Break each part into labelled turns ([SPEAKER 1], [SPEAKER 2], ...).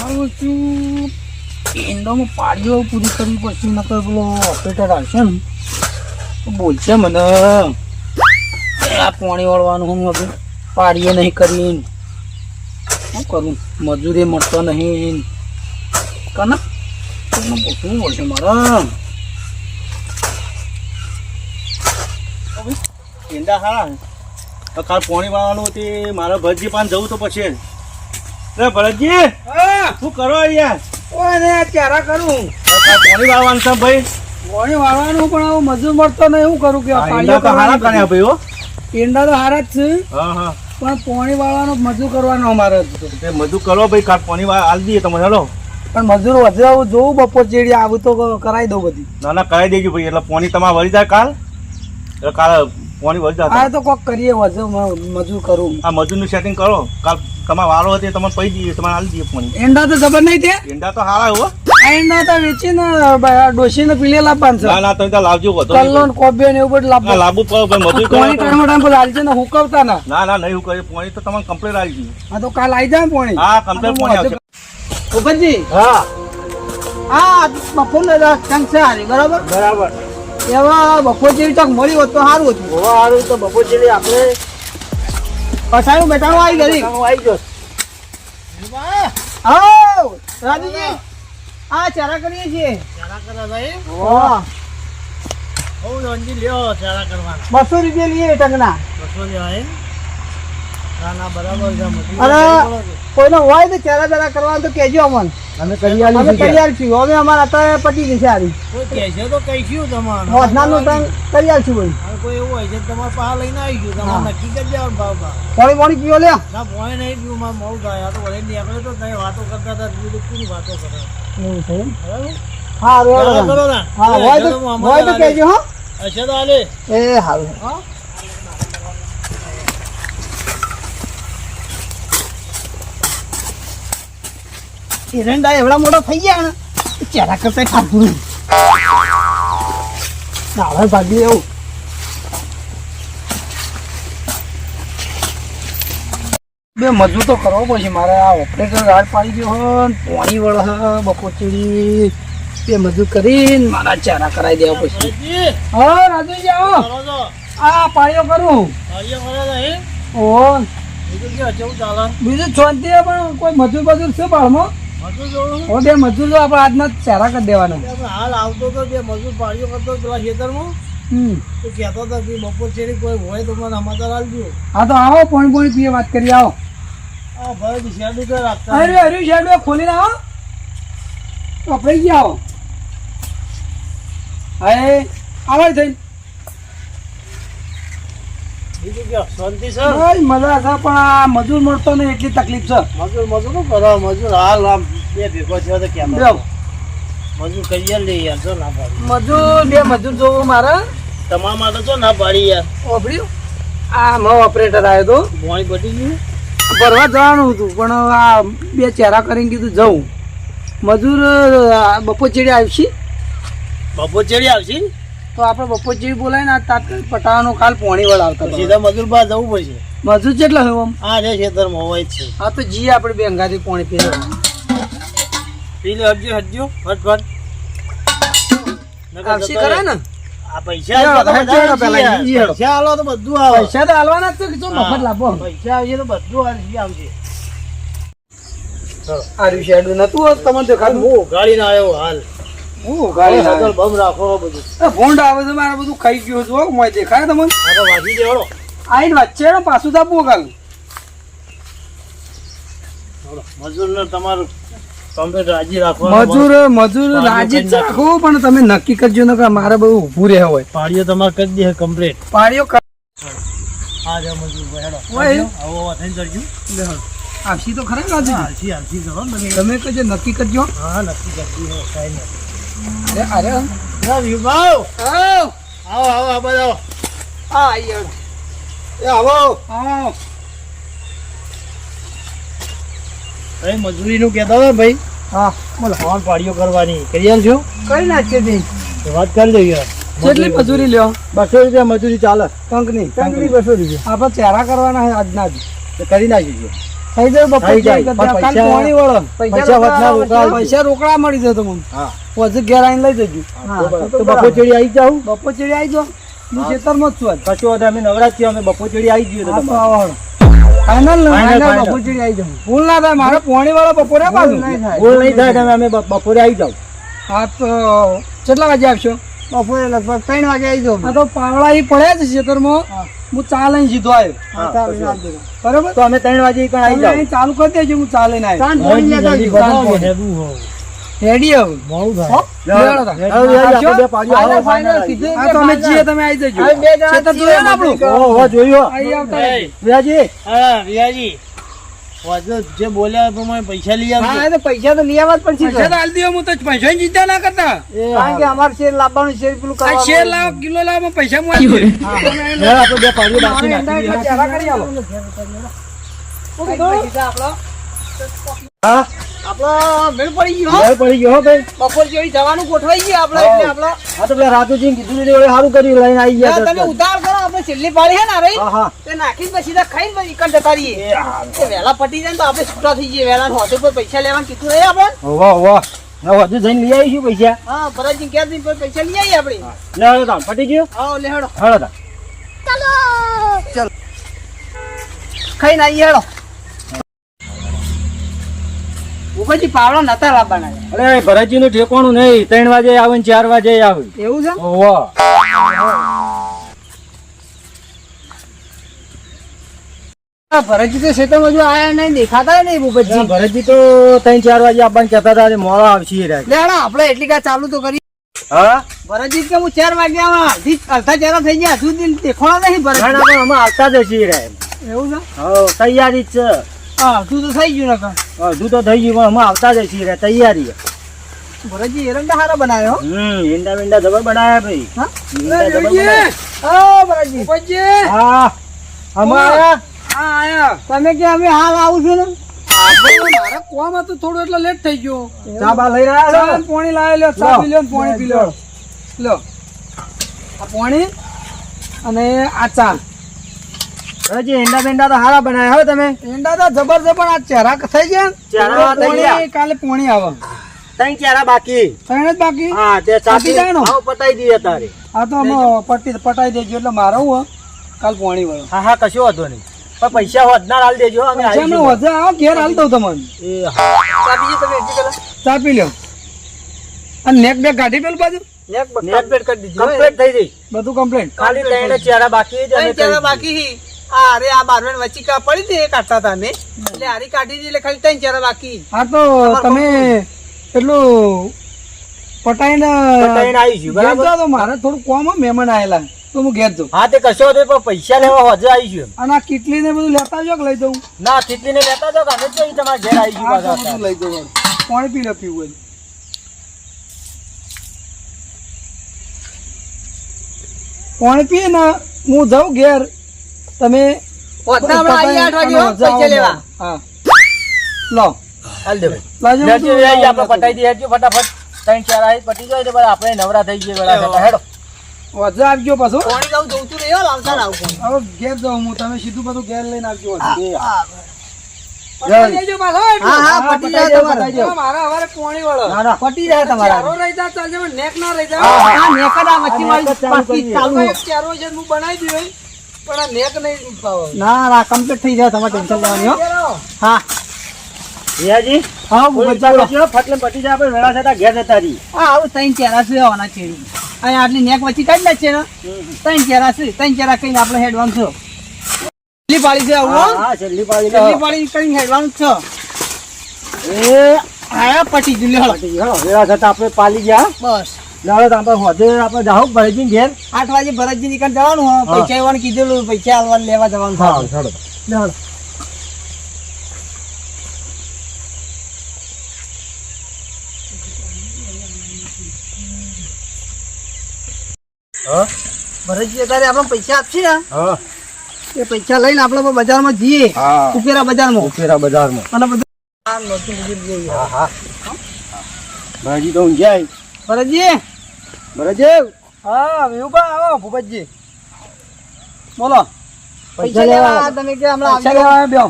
[SPEAKER 1] મારું છું. ઈંડામાં પાડીઓ પૂરી કરવી પડશે, નકર પેલો ઓપરેટર આવશે ને બોલશે મને. આ પાણી વાળવાનું હું હવે પાડીએ નહીં કરી શું કરું? મજૂરી મળતો નહીં. કના? પૂછવું પડશે મારા.
[SPEAKER 2] ઈંડા હા. કાલ પોણી વાળવાનું તે મારે ભરજી પાન જવું તો પછી. રે ભરતજી! શું કરો
[SPEAKER 1] ઓને ચારા કરું?
[SPEAKER 2] કાલ વાળવાનું છે ભાઈ?
[SPEAKER 1] પાણી વાળવાનું પણ મજૂર મળતો નહીં હું કરું કે આ
[SPEAKER 2] તો હારા કર્યા ભાઈ હો.
[SPEAKER 1] ઈંડા તો હારા જ છે.
[SPEAKER 2] હા હા.
[SPEAKER 1] પણ પાણી વાળવાનો મજૂર કરવાનો અમારે
[SPEAKER 2] મજૂર કરો ભાઈ કાલ પોણી આલી દઈએ તમે હેલો.
[SPEAKER 1] પણ મજૂર વધુ આવું જોવું બપોર ચેડી આવું તો કરાવી દઉં બધી.
[SPEAKER 2] ના ના કરાવી દેજો ભાઈ એટલે પોણી તમારે વળી જાય કાલ. એટલે કાલ પોણી વળી
[SPEAKER 1] આ તો કોક કરીએ વજો મજૂર કરું.
[SPEAKER 2] આ મજૂરનું સેટિંગ કરો. કાલ તમાર વાળો હતી તમને પૈ દઈએ તમારે આલી દઈએ ફોન
[SPEAKER 1] એંડા તો જબર નહીં તે?
[SPEAKER 2] એંડા તો હારા હો.
[SPEAKER 1] એંડા તો વેચીને ડોસીને પીલે લાવવાનું છે.
[SPEAKER 2] ના તમે ત્યાં લાવજો વધો
[SPEAKER 1] કલ્લો ને કોબે ને એવું બધું
[SPEAKER 2] ના
[SPEAKER 1] લાવવાનું
[SPEAKER 2] લાવવું પડે ભાઈ મજૂર
[SPEAKER 1] પાણી
[SPEAKER 2] કરો
[SPEAKER 1] ટાઈમ ટાઈમ પર આલજે ને હુકવતા ના.
[SPEAKER 2] ના ના નહીં હું કહે પોણી તો તમારે કમ્પ્લેટ આવી ગયું
[SPEAKER 1] આ તો કાલ આવી જાય ને પાણી.
[SPEAKER 2] હા કમ્પ્લેટ પોણી આવશે.
[SPEAKER 1] ભૂપતજી
[SPEAKER 2] હા.
[SPEAKER 1] આ બપોર ટંગ છે બરાબર?
[SPEAKER 2] બરાબર.
[SPEAKER 1] એવા બપોર જેવી ટંગ મળી હોત તો સારું હતું.
[SPEAKER 2] હોવા સારું તો બપોર જેવી આપણે
[SPEAKER 1] પછાડું બેટાણું આવી ગઈ
[SPEAKER 2] આવી ગયો.
[SPEAKER 1] આવ રાજુજી આ ચારા કરીએ છીએ. હા. બસો રૂપિયા લઈએ ટંગના અરે કોઈનો હોય તો ચારા ચારા કરવાનું તો કહેજો અમને.
[SPEAKER 2] અમે કરી
[SPEAKER 1] અમે તૈયાર છીએ. હવે અમારે અત્યારે પતી ગઈ છે હારી મોસનાનું ટંગ તૈયાર છું ભાઈ. પાણી પાણી પીવો લે એવું છે એમ? હા રેડો હા હોય તો હોય તો કહેજો હા. એ હારું. એરંડા એવડા મોટા થઈ ગયા ને ચેરા કરતા ખાધું નહીં હવે ભાગી એવું બે મજૂર તો કરવો પડશે. મારે આ ઓપરેટર રાડ પાડી ગયો હોય પોણી વળ બપોર ચીડી બે મજૂર કરીને મારા ચારા કરાવી દેવા પછી હા રાજુજી આવો. આ પાણીઓ કરું. ઓ બીજું શાંતિ પણ કોઈ મજૂર મજૂર છે બાળમાં? ઓ બે મજૂર તો આપણે આજના ચારા કરી દેવાના.
[SPEAKER 3] હાલ આવતો તો બે મજૂર પાડીઓ કરતો પેલા ખેતરમાં.
[SPEAKER 1] હમ.
[SPEAKER 3] તો કહેતો હતો કે બપોર ચેરી કોઈ હોય તો મને સમાચાર આલજો
[SPEAKER 1] હા તો આવો પોણી પોણી પીએ વાત કરી આવો.
[SPEAKER 3] હા ભાઈ શેરડી તો રાખતા
[SPEAKER 1] અરે અરે સાહેબ ખોલીને આવો. આપણે ગયા આવો હવે આવો થઈ
[SPEAKER 3] બીજું કે શાંતિ છે?
[SPEAKER 1] મજા છે પણ આ મજૂર મળતો નહીં એટલી તકલીફ છે.
[SPEAKER 3] મજૂર મજૂરનું કરો? મજૂર હાલ આમ બે ભેગો થયો તો કેમ. મજૂર કહીએ લઈ યાર જો ના પાડી.
[SPEAKER 1] મજૂર બે મજૂર જોવો મારા.
[SPEAKER 3] તમારા માટે જો ના પાડી યાર.
[SPEAKER 1] ઓભળ્યું આ મો ઓપરેટર આવ્યો તો.
[SPEAKER 3] મોણી બટી ગયું
[SPEAKER 1] ભરવા જવાનું હતું પણ આ બે ચહેરા કરીને કીધું જવું. મજૂર બપોર ચેડી આવશે.
[SPEAKER 3] બપોર ચેડી આવશે?
[SPEAKER 1] તો આપણે બપોર જેવી બોલાય ને આ તાત્કાલિક પટાવાનો કાલ પોણી વળ આવતા
[SPEAKER 3] સીધા મજૂર બહાર જવું પડશે.
[SPEAKER 1] મજૂર કેટલા હોય આમ
[SPEAKER 3] આ રે ખેતરમાં હોય છે.
[SPEAKER 1] હા તો જી આપણે બે અંગાથી પોણી પીએ.
[SPEAKER 3] પીલે લે હટજો હટજો ફટ ફટ.
[SPEAKER 1] આવશે ખરા ને?
[SPEAKER 3] આ પૈસા તો. પૈસા આલો તો બધું આવે.
[SPEAKER 1] પૈસા તો હાલવાના જ છે મફત લાભો?
[SPEAKER 3] પૈસા આવશે તો બધું આવશે. આવશે
[SPEAKER 1] આર્યું શેડું નતું તમને દેખાડું
[SPEAKER 3] હું ગાડીને આવ્યો હાલ.
[SPEAKER 1] હું ગાડી
[SPEAKER 3] આગળ બમ રાખો બધું.
[SPEAKER 1] એ ભૂંડ આવે છે મારે બધું ખાઈ ગયું છે મોય દેખાય તમને?
[SPEAKER 3] તો વાંચી દેવાડો
[SPEAKER 1] વચ્ચે ને પાછું
[SPEAKER 3] મજૂરને તમારું
[SPEAKER 1] મજૂર મજૂર રાજી જ રાખો પણ તમે નક્કી કરજો ને કે મારે બધું ઊભું રહે હોય.
[SPEAKER 3] પાડીઓ તમારે કરી દે કમ્પ્લેટ.
[SPEAKER 1] પાડીઓ
[SPEAKER 3] આ જા મજૂર ભાઈ
[SPEAKER 1] ઓય.
[SPEAKER 3] આવો થઈને કરજો
[SPEAKER 1] આવશી તો ખરા રાજી?
[SPEAKER 3] હાલસી હાલસી તમે.
[SPEAKER 1] કહેજો નક્કી કરજો.
[SPEAKER 3] હા નક્કી કરજો કાંઈ નહીં.
[SPEAKER 1] અરે અરે.
[SPEAKER 3] ના વિભાવ!
[SPEAKER 1] આવો.
[SPEAKER 3] આવો આવો આ
[SPEAKER 1] આ આઈ
[SPEAKER 3] એ આવો.
[SPEAKER 1] આવો.
[SPEAKER 3] ભાઈ મજૂરીનું કહેતા હોય ભાઈ?
[SPEAKER 1] હા. બોલો
[SPEAKER 3] હવાન પાડીઓ કરવાની. કરી આલજો.
[SPEAKER 1] કઈ નાખીએ તો
[SPEAKER 3] વાત કરી દઈએ
[SPEAKER 1] કેટલી મજૂરી લ્યો.
[SPEAKER 3] બસો રૂપિયા મજૂરી ચાલે.
[SPEAKER 1] કંકની.
[SPEAKER 3] કંકની બસો રૂપિયા.
[SPEAKER 1] આપણે ચહેરા કરવાના છે આજના જ.
[SPEAKER 3] કરી નાખીશું
[SPEAKER 1] થઈ જાય બપોર
[SPEAKER 2] થઈ જાય. પૈસા-
[SPEAKER 1] પોણી વળો.
[SPEAKER 2] પૈસા વધના રોકડા
[SPEAKER 1] પૈસા રોકડા મળી જતો મને.
[SPEAKER 2] હા.
[SPEAKER 1] પછી ઘેર આવીને લઈ જજો
[SPEAKER 2] તો બપોર ચડી આવી જાઉં.
[SPEAKER 1] બપોર ચડી આવી જાઓ. હું. ખેતરમાં જ છું આજ.
[SPEAKER 2] કશો અમે નવરાત્રી અમે બપોર ચડી આવી જઈએ તો.
[SPEAKER 1] બપોર ચડી આવી જાઉં. ભૂલ ના થાય મારે પોણી વાળા બપોરે પાછું.
[SPEAKER 2] ભૂલ નહીં થાય તમે અમે બપોરે આવી જાવ
[SPEAKER 1] હા તો કેટલા વાગે આવશો?
[SPEAKER 4] બપોરે લગભગ ત્રણ વાગે આવી જાઉં
[SPEAKER 1] આ તો પાવડા ઈ પડ્યા છે ખેતરમાં. હું. ચા લઈને સીધો આવ્યો બરોબર?
[SPEAKER 2] તો અમે ત્રણ વાગે પણ આવી
[SPEAKER 1] તમે
[SPEAKER 2] જાવ
[SPEAKER 1] અહીં ચાલુ કરી દેજો હું ચા લઈને આવ્યો. રેડી હવે? હો? લેવડો તા. આવશો?
[SPEAKER 2] આપણે
[SPEAKER 4] ફાઇનલ, ફાઇનલ, સીધું
[SPEAKER 1] હા, તો અમે જઈએ તમે આવી જજો.
[SPEAKER 4] હવે બે જણા
[SPEAKER 1] ખેતર
[SPEAKER 4] છીએ,
[SPEAKER 1] જોયું આપણું.
[SPEAKER 2] જોયું.
[SPEAKER 1] અહીં આવતા રહેજો.
[SPEAKER 2] વિરાજી
[SPEAKER 4] હા રિયાજી જે બોલ્યા એ પ્રમાણે પૈસા લઈ
[SPEAKER 1] તો પૈસા તો લઈ આવવા જ પડશે પૈસા તો હાલ દો હું તો પૈસાની ચિંતા ના કરતા.
[SPEAKER 4] કારણ કે અમારે શેર લાવવાનું શેર પેલું કરવા
[SPEAKER 1] શેર લાવો કિલો લાવો પૈસા હું.
[SPEAKER 2] લે, બે પાડી બાકી નાખી
[SPEAKER 1] એંડા
[SPEAKER 2] દઈએ. હા?
[SPEAKER 4] આપણો મેળ પડી ગયો.
[SPEAKER 2] મેળ પડી ગયો ભાઈ.
[SPEAKER 4] બપોર જેવી જવાનું ગોઠવાઈ ગયું આપણે એટલે આપણે
[SPEAKER 2] હા તો પેલા રાજુજી કીધું ને સારું કર્યું લઈને આવી ગયા
[SPEAKER 4] તમે
[SPEAKER 2] તરત.
[SPEAKER 4] કરો આપણે છેલ્લી પાળી છે ને રહી.
[SPEAKER 2] હા હા.
[SPEAKER 4] તે નાખીને પછી સીધા ખાઈને પછી ઈકણ જતા રહીએ. એ પટી જાય તો આપણે છૂટા થઈ જઈએ. વહેલા હોટલ પર પૈસા લેવાનું કીધું નહીં આપણે
[SPEAKER 2] વાહ ના હજુ જઈને લઈ આવીશું પૈસા.
[SPEAKER 4] હા ભરતજી ક્યાં જઈને પૈસા લઈ આવીએ આપણે?
[SPEAKER 2] લે હવે પટી ગયું?
[SPEAKER 4] હા લેડો હેડો. ખાઈને આવીએ હેડો ઉપરથી પાવડા નતા લાવવાના
[SPEAKER 2] અરે ભરતજી નું ઠેકાણું નહીં. ત્રણ વાગે આવે ને ચાર વાગે આવે.
[SPEAKER 4] એવું છે?
[SPEAKER 2] ઓહો.
[SPEAKER 4] ભરતજી તો ખેતરમાં હજુ આયા નહીં દેખાતા નહીં ભૂપતજી.
[SPEAKER 2] ભરતજી તો ત્રણ ચાર વાગે આવવાનું કહેતા હતા મોડા આવશે
[SPEAKER 4] આપણે એટલી કા ચાલુ તો કરી
[SPEAKER 2] હા?
[SPEAKER 4] ભરતજી કે હું ચાર વાગે આવા? અડધા ચારા થઈ ગયા હજુ દેખાણા નહીં
[SPEAKER 2] ભરત પણ અમે આવતા જ છીએ
[SPEAKER 4] એવું છે?
[SPEAKER 2] હો, તૈયારી જ છે.
[SPEAKER 4] અડધું તો થઈ ગયું નકર.
[SPEAKER 2] અડધું તો થઈ ગયું પણ અમે આવતા જ છીએ તૈયારી
[SPEAKER 4] ભરતજી એરંડા હારા બનાવ્યો
[SPEAKER 2] હમ ઈંડા બીંડા જબર બનાવ્યા ભાઈ.
[SPEAKER 4] હા?
[SPEAKER 2] જબર. બનાયા.
[SPEAKER 4] હા ભરતજી.
[SPEAKER 2] હા અમે આયા
[SPEAKER 1] હા, આયા.
[SPEAKER 4] તમે કે અમે હાલ આવું છું ને?
[SPEAKER 1] મારે કોમ હતું થોડું એટલે લેટ થઈ ગયો.
[SPEAKER 2] ચા બા
[SPEAKER 1] ચા
[SPEAKER 2] આવ્યા
[SPEAKER 1] ને પાણી લાવી લ્યો ચા
[SPEAKER 2] લો.
[SPEAKER 1] પી લ્યો પાણી પી લ્યો. લ્યો. આ પાણી અને આ ચા
[SPEAKER 2] ભરતજી એંડા બેંડા તો હારા બનાયા હો તમે.
[SPEAKER 1] એંડા તો જબર જબર આ ચહેરા થઈ ગયા?
[SPEAKER 2] ચહેરા થઈ ગયા.
[SPEAKER 1] કાલે પોણી આવે.
[SPEAKER 2] ત્રણ ચહેરા બાકી.
[SPEAKER 1] ત્રણ જ બાકી?
[SPEAKER 2] હા તે
[SPEAKER 1] પતી જાણો?
[SPEAKER 2] હા પતાઈ દઈએ તારે.
[SPEAKER 1] આ તો અમે પટ્ટી પટાઈ દેજો એટલે મારે હું કાલ પોણી વળો
[SPEAKER 2] હા હા કશો વાંધો નહીં. પણ પૈસા વધનાર હાલ દેજો અમે
[SPEAKER 1] આવી
[SPEAKER 2] જઈએ
[SPEAKER 1] વધે આવો ઘેર હાલ દઉં તમને.
[SPEAKER 2] એ હા.
[SPEAKER 4] ચાપી તમે એટલી પેલા.
[SPEAKER 1] ચાપી લ્યો. અને નેક બે કાઢી પેલ બાજુ?
[SPEAKER 4] નેક
[SPEAKER 2] નેક
[SPEAKER 4] કમ્પ્લીટ કરી દીધી
[SPEAKER 2] કમ્પ્લીટ થઈ ગઈ.
[SPEAKER 1] બધું કમ્પ્લીટ
[SPEAKER 2] ખાલી ત્રણ ચહેરા બાકી
[SPEAKER 4] ત્રણ ચારા બાકી અરે આ બારવેન વચ્ચે કા પડી હતી એ કાઢતા હતા અમે. એટલે હારી કાઢી હતી એટલે ખાલી ત્રણ ચારા બાકી.
[SPEAKER 1] હા તો તમે એટલું પટાઈને
[SPEAKER 2] પટાઈને આવી
[SPEAKER 1] છું
[SPEAKER 2] બરાબર?
[SPEAKER 1] તો મારે થોડું કોમ મહેમાન આયેલા તો હું ઘેર જઉં.
[SPEAKER 2] હા તે કશો વાંધો પણ પૈસા લેવા હજુ આવીશું
[SPEAKER 1] અને આ કીટલી ને બધું લેતા જો લઈ જઉં?
[SPEAKER 2] ના કીટલી ને લેતા જો અમે જ તમારા ઘેર આવીશું
[SPEAKER 1] આ તો
[SPEAKER 2] પાછા.
[SPEAKER 1] બધું લઈ જવું. પાણી પી લો પીવું. પાણી પીએ ને હું જાઉં ઘેર. તમે
[SPEAKER 2] આપણે નવરા થઈ જઈએ હેડો.
[SPEAKER 1] વધુ આવજો પાછું.
[SPEAKER 4] પાણી લાવું જોઉં છું રહ્યો લાવતા લાવું
[SPEAKER 1] હવે ઘેર જાઉં તમે સીધું બધું ઘેર લઈને આવજો
[SPEAKER 2] હું
[SPEAKER 1] બનાવી દઉં પણ નેક નહીં પાવો
[SPEAKER 4] ના ના કમ્પ્લીટ થઈ જાય તમારે ટેન્શન લેવાની હો. હા.
[SPEAKER 2] રિયાજી
[SPEAKER 4] હા
[SPEAKER 2] બોલ
[SPEAKER 4] ભૂપત
[SPEAKER 2] ચાલો
[SPEAKER 4] ચાલો
[SPEAKER 2] ફટલે પતી જાય આપણે વેળા થતા ઘેર જતા રહીએ.
[SPEAKER 4] હા આવું ત્રણ ચેરા છે આવવાના ચેરી અહીંયા આટલી નેક વચ્ચે કાઢી નાખીએ ને? ત્રણ ચેરા છે ત્રણ ચેરા કહીને આપણે હેડવાનું છે. છેલ્લી પાળી છે આવું
[SPEAKER 2] હા.
[SPEAKER 4] હો.
[SPEAKER 2] છેલ્લી પાડી
[SPEAKER 4] છેલ્લી પાળી કરીને હેડવાનું છે.
[SPEAKER 2] એ
[SPEAKER 4] હા પટી
[SPEAKER 2] ગયું. વેળા થતા આપણે પાલી ગયા.
[SPEAKER 4] બસ.
[SPEAKER 2] લાવો આપણે હોદે આપણે જાઓ ભરેજી ઘેર.
[SPEAKER 4] આઠ વાગે ભરતજી નીકળ જવાનું હો. પૈસા આવવાનું કીધેલું પૈસા આલવાનું લેવા જવાનું
[SPEAKER 2] હા
[SPEAKER 4] થાય.
[SPEAKER 2] ચાલો
[SPEAKER 4] લે હળો.
[SPEAKER 2] હા?
[SPEAKER 4] ભરતજી અત્યારે આપણે પૈસા આપશે ને?
[SPEAKER 2] હા.
[SPEAKER 4] એ પૈસા લઈને આપણે બજારમાં જઈએ. ઉપેરા બજારમાં.
[SPEAKER 2] ઉપેરા બજારમાં.
[SPEAKER 4] અને બધું.
[SPEAKER 2] હા તો ઊંઘ્યા
[SPEAKER 4] ભરતજી!
[SPEAKER 2] બરાબર
[SPEAKER 1] હા વિહુભા આવો ભૂપતજી.
[SPEAKER 4] બોલો.
[SPEAKER 2] પૈસા
[SPEAKER 4] લેવા તમે કે હમણાં
[SPEAKER 1] પૈસા લેવા આવ્યા બેહો.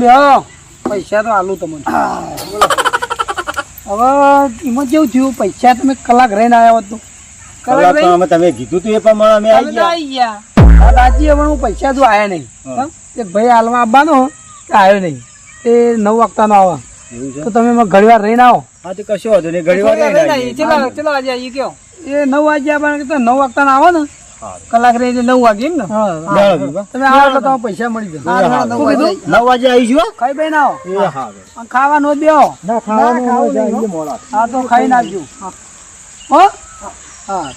[SPEAKER 1] બે પૈસા તો આલું તમને. હવે એમાં જેવું થયું? પૈસા તમે કલાક રહીને આવ્યા હોત કલાક
[SPEAKER 2] અમે તમે કીધું તું એ પ્રમાણે અમે આવી ગયા.
[SPEAKER 1] આવી ગયા. હવે હું પૈસા તો આયા નહીં.
[SPEAKER 2] હા.
[SPEAKER 1] એક ભાઈ હાલમાં આવવાનો આવ્યો નહીં? એ નવ વાગતાનો આવે. તો તમે ઘડીવાર ઘડી રહીને આવો.
[SPEAKER 2] હા તો કશો વાંધો નહીં. ઘડી વાર રહીને આવીએ.
[SPEAKER 1] ચલો ચલો આજે આવીએ કયો? એ નવ વાગ્યા પણ નવ વાગતા આવો ને. કલાક રહી નવ વાગે એમ ને. તમે આવો એટલે તમે પૈસા મળી જશે.
[SPEAKER 2] હા, હા.
[SPEAKER 1] શું કીધું?
[SPEAKER 2] નવ વાગે આવીશું હો?
[SPEAKER 1] ખાઈ બેન આવો. ખાવા. દે.
[SPEAKER 2] ના આવીએ
[SPEAKER 1] હા તો ખાઈ નાખજો હો. હા?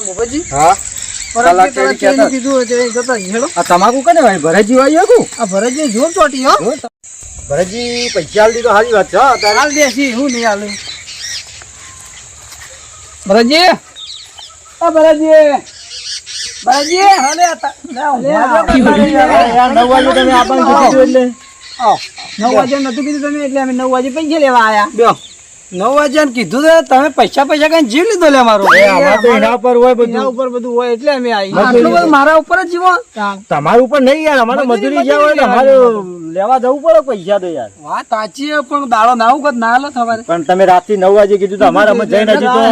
[SPEAKER 1] બાબાજી,
[SPEAKER 2] હા? તમાકુ કને ભાઈ? ભરતજી આવી હતું
[SPEAKER 1] આ ભરતજી જોર ચોટી હો.
[SPEAKER 2] ભરતજી પૈસા આલી દીધો સારી વાત છે તારે.
[SPEAKER 1] હાલ દેશી હું નહીં હાલે ભરતજી ઓ ભરતજી ભરતજી હાલે આ તા- લે, ઊંઘવા દો કે તારે. યાર.
[SPEAKER 2] યાર, નવ વાગે તમે આપણને કીધું એટલે?
[SPEAKER 1] નવ વાગે નતું કીધું તમે એટલે અમે નવ વાગે પૈસા લેવા આવ્યા બ્યો નવ વાગ્યા કીધું તો તમે પૈસા પૈસા કઈ જીવ લીધો લે મારો.
[SPEAKER 2] એના ઉપર હોય બધું.
[SPEAKER 1] ઉપર બધું હોય એટલે અમે આવી. આટલું બધું મારા ઉપર જ જીવો?
[SPEAKER 2] તમારા ઉપર નહીં યાર અમારે
[SPEAKER 1] મજૂરી-
[SPEAKER 2] જ્યાં હોય અમારે લેવા જવું પડે પૈસા તો યાર.
[SPEAKER 1] વાત સાચી છે, પણ દાડો ના આવું કદ ના લો તમારે
[SPEAKER 2] પણ તમે રાતથી નવ વાગે કીધું તો અમારે અમે જઈને હજી તો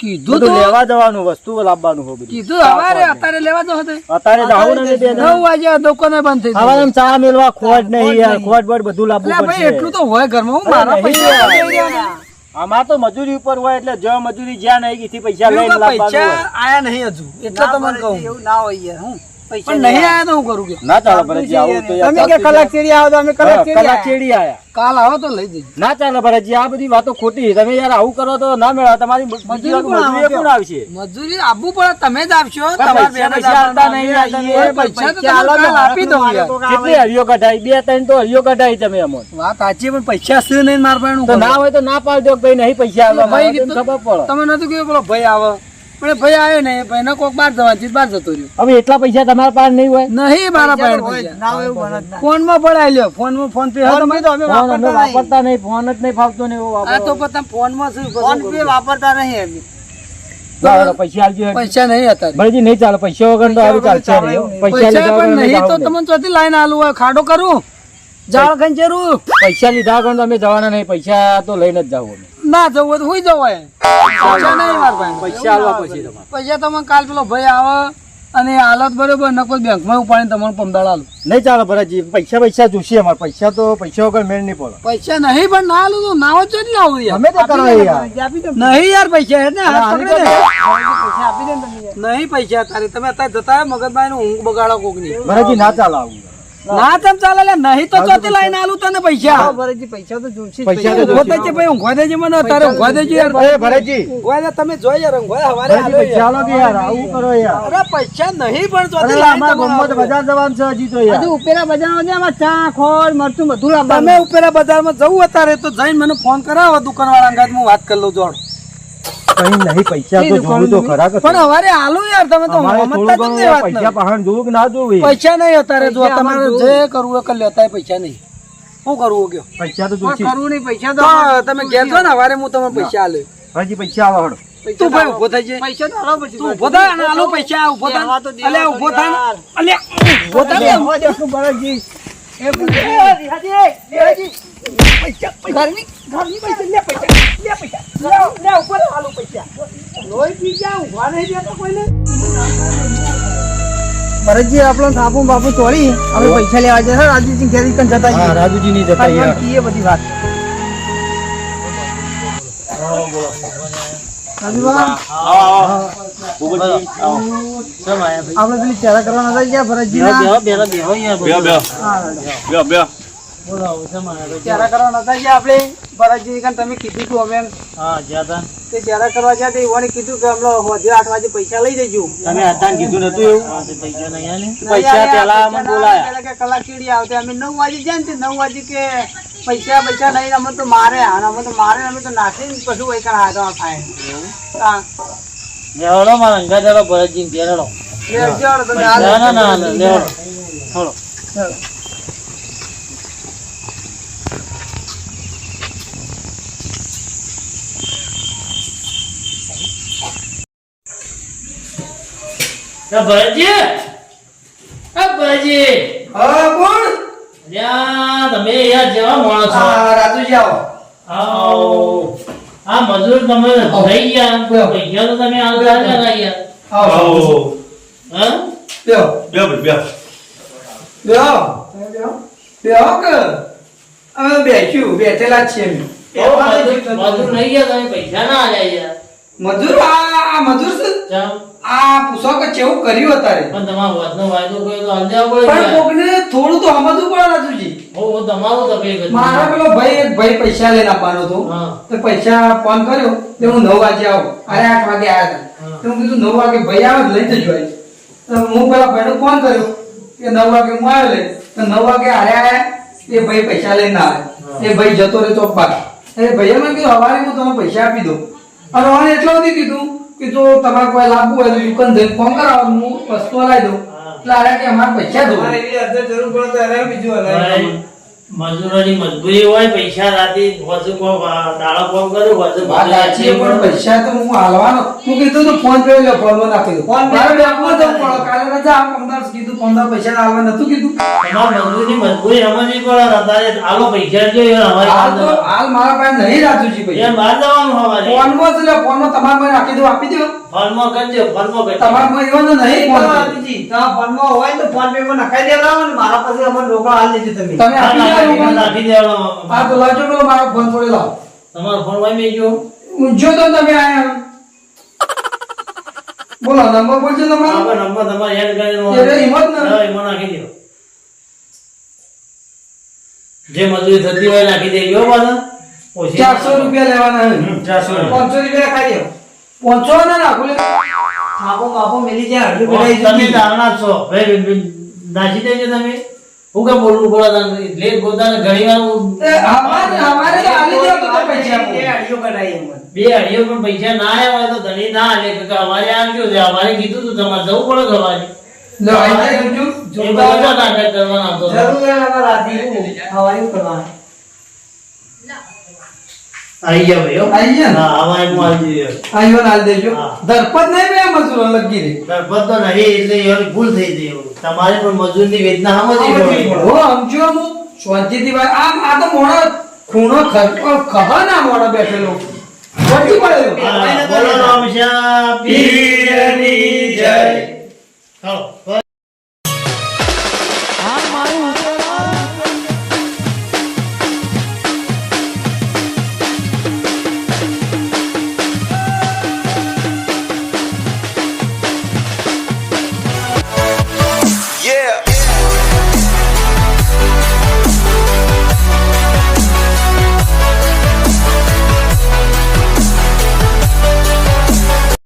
[SPEAKER 1] કીધું તો
[SPEAKER 2] લેવા જવાનું વસ્તુ લાવવાનું હોય
[SPEAKER 1] કીધું હવારે અત્યારે લેવા તો હતું
[SPEAKER 2] અત્યારે જવું નથી
[SPEAKER 1] નવ વાગે દુકાને બંધ થઈ
[SPEAKER 2] હવે
[SPEAKER 1] જાય
[SPEAKER 2] ચા મેલવા ખોટ નહીં યાર ખોટ બોટ બધું લાવવું
[SPEAKER 1] પડશે. એટલું તો હોય ઘરમાં. હું મારા પૈસા.
[SPEAKER 2] આમાં તો મજૂરી ઉપર હોય એટલે જો મજૂરી જ્યાં નહીં એથી પૈસા લઈને
[SPEAKER 1] પૈસા આયા નહીં હજુ. એટલે તમને કહું.
[SPEAKER 4] એવું ના હોય યાર હું
[SPEAKER 1] પણ નહીં આયા તો હું કરું કે?
[SPEAKER 2] ના ચાલે ભરતજી આવું તો
[SPEAKER 4] તમે કે કલાક ચેડી આવો તો અમે કલાક ચેડી
[SPEAKER 2] કલાક ચેડી આયા.
[SPEAKER 1] કાલ આવો તો લઈ જજો.
[SPEAKER 2] ના ચાલે ભરતજી આ બધી વાતો ખોટી તમે યાર આવું કરો તો ના મેળવે તમારી
[SPEAKER 1] મજૂરી
[SPEAKER 2] મજૂરી
[SPEAKER 1] કોણ
[SPEAKER 2] આવશે?
[SPEAKER 1] મજૂરી આપવું પડે તમે જ આપશો.
[SPEAKER 2] પણ પૈસા
[SPEAKER 1] બેને જ
[SPEAKER 2] પૈસા
[SPEAKER 1] આપવાના.
[SPEAKER 2] આપતા નહીં
[SPEAKER 1] એ પૈસા તો
[SPEAKER 4] પૈસા
[SPEAKER 1] તમને કાલ
[SPEAKER 4] આલો
[SPEAKER 1] આપી દઉં યાર.
[SPEAKER 2] કેટલી હરિયો કઢાઈ? બે ત્રણ તો હરિયો કઢાઈ તમે
[SPEAKER 1] વાત સાચી પણ પૈસા છે નહીં મારા પાસે?
[SPEAKER 2] ના હોય તો ના પાડજો ભાઈ નહીં પૈસા
[SPEAKER 1] આવે
[SPEAKER 2] ખબર પડે.
[SPEAKER 1] તમે નતું કીધું ભાઈ આવે. પણ ભાઈ આવ્યો ને ભાઈ ને કોક બાર જવાથી બાર જતો રહ્યો.
[SPEAKER 2] હવે એટલા પૈસા તમારા પાસે નહીં હોય?
[SPEAKER 1] નહીં મારા પાસે
[SPEAKER 4] હોય જ,
[SPEAKER 1] પૈસા.
[SPEAKER 4] ના હોય એવું બને જ ના.
[SPEAKER 1] ફોનમાં પડાય લ્યો ફોનમાં ફોન પે હતો
[SPEAKER 4] તો અમે વાપરતા નહીં.
[SPEAKER 2] ફોન જ નહીં ફાવતો ને
[SPEAKER 1] આ તો તમે ફોનમાં શું
[SPEAKER 4] ફોન પે વાપરતા નહીં અમે.
[SPEAKER 2] પૈસા
[SPEAKER 1] નહીં હતા.
[SPEAKER 2] ભરજી નહીં ચાલે પૈસા વગર તો
[SPEAKER 4] પૈસા
[SPEAKER 2] આવી ચાલશે
[SPEAKER 4] ચાલે
[SPEAKER 2] નહીં.
[SPEAKER 4] એવું નહીં.
[SPEAKER 2] પૈસા
[SPEAKER 1] પૈસા પણ નહીં તો તમને ચોથી લાઈન આલું હોય? ખાડો કરું? જાળ ખંચેરું
[SPEAKER 2] પૈસા લીધા વગર તો અમે જવાના નહીં પૈસા તો લઈને જ જવું અમે.
[SPEAKER 1] ના જવું હોય તો હુઈ જવાય પૈસા નહીં માર પાસે
[SPEAKER 2] પૈસા આલવા પછી
[SPEAKER 1] પૈસા તમે કાલ પેલો ભાઈ આવે અને હાલત બરોબર નકો બેંકમાં ઉપાડીને તમારું પમદાળ આલું.
[SPEAKER 2] નહીં ચાલે ભરાજી પૈસા પૈસા જોશે અમારે. પૈસા તો પૈસા વગર મેળ નહીં પડે.
[SPEAKER 1] પૈસા નહીં પણ ના આલું તો ના હોય તો જ લાવું યાર.
[SPEAKER 2] અમે તો કરો યાર.
[SPEAKER 1] નહીં યાર પૈસા હે ને
[SPEAKER 4] ને.
[SPEAKER 1] નહીં પૈસા તારે તમે અત્યારે જતા મગજમાં એનું ઊંઘ બગાડો કોકની
[SPEAKER 2] ભરતજી ના ચાલે આવું.
[SPEAKER 1] ના. તેમ ચાલે લે નહીં તો ચોથી લાઈન આલું તને પૈસા.
[SPEAKER 4] ભરતજી પૈસા તો જોશે
[SPEAKER 2] પૈસા તો
[SPEAKER 1] ઊંઘવા ભાઈ ઊંઘવા દેજે મને અત્યારે ઊંઘવા દેજે યાર.
[SPEAKER 2] અરે ભરતજી
[SPEAKER 1] ઊંઘવા દે તમે જોઈ યાર ઊંઘવા હવારે આલો
[SPEAKER 2] પૈસા
[SPEAKER 1] યાર.
[SPEAKER 2] કે યાર આવું કરો યાર.
[SPEAKER 1] અરે પૈસા નહીં પણ ચોથી લાઈન
[SPEAKER 2] અમારા. બજાર જવાનું છે હજી તો
[SPEAKER 4] હજુ ઉપેરા બજારમાં છે આમાં ચા ખોળ મરચું બધું લાવવાનું.
[SPEAKER 1] તમે ઉપેરા બજારમાં જવું અત્યારે તો જઈને મને ફોન કરાવો દુકાન વાળા અંગાત હું વાત કરી લઉં જોડ.
[SPEAKER 2] કઈ નહીં પૈસા તો જોવું તો ખરા કે
[SPEAKER 1] પણ હવારે આલુ યાર તમે તો નહીં
[SPEAKER 2] યાર
[SPEAKER 1] વાતને.
[SPEAKER 2] પૈસા પહાણ જોવું કે ના જોવું
[SPEAKER 1] પૈસા નહીં અત્યારે જો
[SPEAKER 4] પૈસા
[SPEAKER 1] તમારે જે કરવું એ કરી લો પૈસા નહીં. શું કરવું કયો?
[SPEAKER 2] પૈસા તો જોશી.
[SPEAKER 4] કરવું નહીં પૈસા તો
[SPEAKER 1] તો તમે છો ને હવારે હું તમને પૈસા આલે.
[SPEAKER 2] હજી પૈસા આવો હડો.
[SPEAKER 1] તું ભાઈ ઊભો થઈ જાય.
[SPEAKER 4] પૈસા તો આલો પછી
[SPEAKER 1] તું ઊભો થાય અને આલો પૈસા
[SPEAKER 4] ઊભો તો
[SPEAKER 1] થાય
[SPEAKER 4] દેવા
[SPEAKER 1] ઊભો થાય
[SPEAKER 4] યાર.
[SPEAKER 1] ઊભો થાય ને.
[SPEAKER 4] એ
[SPEAKER 1] ઘરની ઘરની પૈસા લે પૈસા લે પૈસા. લે ઉપર આલો પૈસા. લોહી પી જા ઊભા નહીં દેતા કોઈને?
[SPEAKER 4] ભરતજી આપણો સાપુ બાપુ ચોરી. હવે પૈસા લેવા જશે. રાજુજી ઘેર કન જતા
[SPEAKER 2] હા રાજુજી ની જતા
[SPEAKER 4] પણ
[SPEAKER 2] યાર
[SPEAKER 4] કીએ બધી વાત. રાજુબા, આપણે પેલી ચેરા કરવાના હતા ગયા ભરતજી ચેરા કરવાના હતા ગયા આપણે ભરતજી કન તમે કીધું તું અમે તે ચેરા કરવા ગયા તે ઈવોને કીધું કે હમણાં હોજે આઠ વાગે પૈસા લઈ જજો
[SPEAKER 2] હતા કીધું
[SPEAKER 4] પૈસા
[SPEAKER 2] પહેલા અમને બોલાયા.
[SPEAKER 4] પેલા કે કલાક ચીડી અમે નવ વાગે જાય ને નવ વાગે કે પૈસા પૈસા નહીં અમે તો મારે અમે તો મારે અમે તો નાખી પછી વહી કણ મારા થાય હા. લેવજો હવે ના
[SPEAKER 3] ના ભરજી આ ભરજી
[SPEAKER 1] હા કોણ?
[SPEAKER 3] તમે યાર જેવા માણસ
[SPEAKER 1] રાજુજી આવો.
[SPEAKER 3] આવો. આ મજૂર તમે થઈ ગયા પૈસા તો તમે આવતા જ હતા યાર
[SPEAKER 1] આવો.
[SPEAKER 3] હા?
[SPEAKER 1] બેહો.
[SPEAKER 2] બે ભાઈ બે
[SPEAKER 1] બેહો. બેહો કે? અમે બેઠ્યું બેઠેલા છીએ
[SPEAKER 3] મજૂર નહીં ગયા તમે પૈસા ના આવ્યા
[SPEAKER 1] મજૂર આ મજૂર
[SPEAKER 3] ચાલ
[SPEAKER 1] આ પૂછો કે કેવું કર્યું અત્યારે.
[SPEAKER 3] પણ તમારો વાતનો વાયદો કર્યો તો અંજાવ પડે
[SPEAKER 1] પણ કોકને થોડું તો સમજવું પડે રાજુજી.
[SPEAKER 3] ઓ તમારો તકલીફ હતી
[SPEAKER 1] મારા પેલો ભાઈ એક ભાઈ પૈસા લઈને આપવાનો હતો. તો પૈસા ફોન કર્યો તે હું નવ વાગે આવું. અરે આઠ વાગે આવ્યા હતા. તો હું કીધું નવ વાગે ભાઈ આવે લઈ જજો આવી તો હું પેલા ભાઈને ફોન કર્યો કે નવ વાગે હું આવ્યો લઈ તો નવ વાગે હારે આયા એ ભાઈ પૈસા લઈને આવે. એ ભાઈ જતો રહે ચોક બાર એ ભાઈએ મને કીધું હવારે હું તમને પૈસા આપી દઉં. અને એટલું નથી કીધું કે જો તમારે કોઈ લાવવું હોય તો દુકાન જઈને ફોન કરાવો હું વસ્તુ લાવી દઉં. એટલે હારે કે અમારે પૈસા દઉં
[SPEAKER 3] ભાઈ, મજૂરોની મજબૂરી હોય પૈસા રાતી કોમ દાડો કોમ કર્યું વધુ
[SPEAKER 1] વાત પણ પૈસા તો હું હાલવાનો. તું કીધું તો ફોન પે લે ફોનમાં નાખી દઉં
[SPEAKER 4] ફોન પે
[SPEAKER 1] બેંકમાં જવું પડે. કાલે રજા આ પંદર કીધું પંદર પૈસા હાલવા નતું કીધું.
[SPEAKER 3] તમારે મજૂરની મજબૂરી સમજવી પડે. તારે હાલો પૈસા જો અમારે
[SPEAKER 1] હાલ મારા પાસે નહીં રાજુજી ભાઈ
[SPEAKER 3] યાર બહાર જવાનું હવારે
[SPEAKER 1] ફોનમાં જ લે ફોનમાં તમારે મને રાખી દઉં આપી દો.
[SPEAKER 3] ફોનમાં કરજો ફોનમાં કરજો.
[SPEAKER 1] તમારે મને એવો નહીં ફોન પે.
[SPEAKER 4] મારા પાસે અમને રોકડા હાલ દેજો તમે.
[SPEAKER 1] તમે આપી દો
[SPEAKER 3] નાખી
[SPEAKER 1] મને.
[SPEAKER 3] નાખી
[SPEAKER 1] તો લાવજો પેલો મારો ફોન થોડી લાવ.
[SPEAKER 3] તમારો ફોન વાઈ મેજો
[SPEAKER 1] ઊંઝો તો તમે આયા. બોલો નંબર બોલજો તમારો.
[SPEAKER 3] નંબર તમારે યાદ કરીને
[SPEAKER 1] એ રે હિંમત ને?
[SPEAKER 3] હા, નાખી દો. જે મજૂરી થતી હોય નાખી દેજો. ઓછી
[SPEAKER 1] ચારસો રૂપિયા લેવાના
[SPEAKER 3] ચારસો
[SPEAKER 4] પાંચસો રૂપિયા ખાઈ દો
[SPEAKER 1] ના લે.
[SPEAKER 4] મિલી જાય
[SPEAKER 3] તમે. છો ભાઈ દેજો તમે હું ઘણી વાર
[SPEAKER 1] અમારે અમારે તો હાલી દો તો તો પૈસા આપો.
[SPEAKER 4] એ કઢાઈ
[SPEAKER 3] બે અઢીઓ પણ પૈસા ના આવ્યા તો ધણી ના આલે કે અમારે આવ્યું છે અમારે કીધું તું તમારે જવું પડે તમારે
[SPEAKER 1] લો આઈ જાય જોજો.
[SPEAKER 3] કરવાના
[SPEAKER 4] જરૂર અમારે હવારે કરવાનું
[SPEAKER 3] આઈ ગયા ભાઈ હો.
[SPEAKER 1] આઈ ગયા ને?
[SPEAKER 3] હા અમારે હું આવી ગયો
[SPEAKER 1] આઈવન દેજો
[SPEAKER 3] હા.
[SPEAKER 1] નહીં બે મજૂરો લગી રે
[SPEAKER 3] ગણપત તો નહીં એટલે એની ભૂલ થઈ ગઈ તમારે પણ મજૂરની વેદના સમજવી
[SPEAKER 4] સમજવી
[SPEAKER 3] પડે.
[SPEAKER 4] પડે.
[SPEAKER 1] હો સમજો હું શાંતિથી વાત આમ આ તો મોણો ખૂણો ખરકો ખબર ના મોણો બેઠેલો પહોંચી પડેલો
[SPEAKER 3] બોલો રામ શ્યામ પીરની જય